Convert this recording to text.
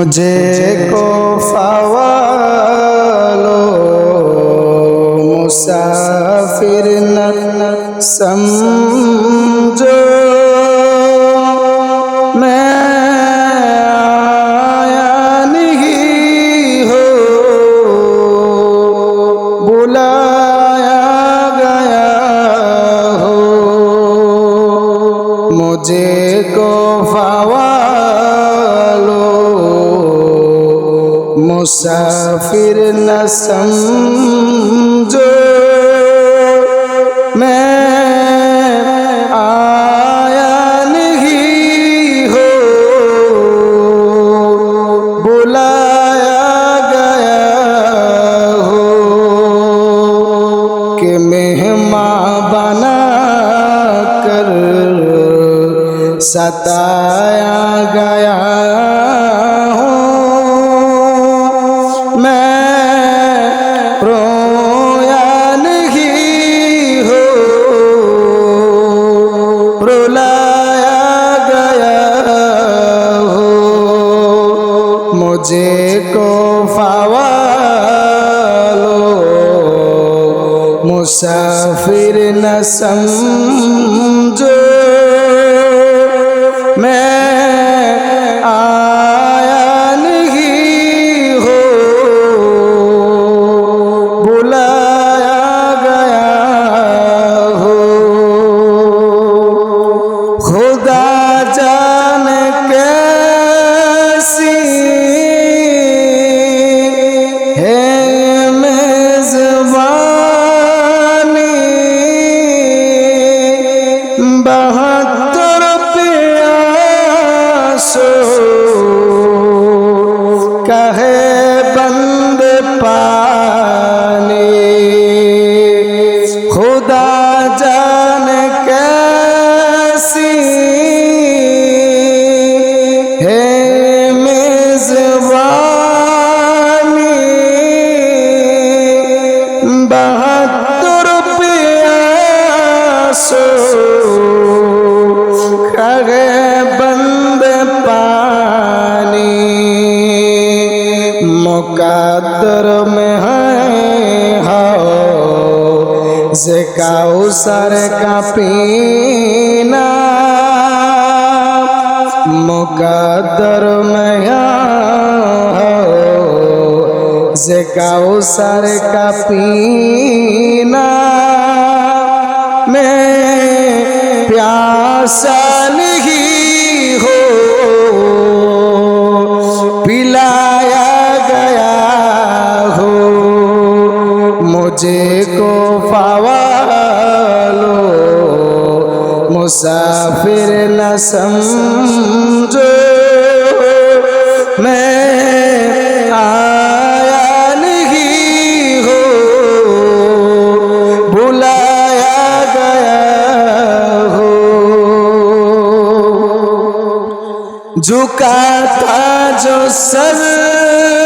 مجھے کو فوالو، مسافر نہ سمجھو۔ میں آیا نہیں ہو، بلایا گیا ہو۔ مجھے کو فوالو مسافر نہ سمجھو۔ میں آیا نہیں ہو۔ بلایا گیا ہو۔ کہ مہمان بنا کر ستایا گیا۔ যে কোফাওয়ালো মুসাফির না সমঝো। مقدر میں ہے ہو زکاؤ سر کا پینا۔ مقدر میں ہو زکاؤ سر کا پینا۔ میں پیاسا کو فوالو، مسافر نہ سمجھو میں آیا نہیں ہو، بلایا گیا ہو۔ جھکا تھا جو سر۔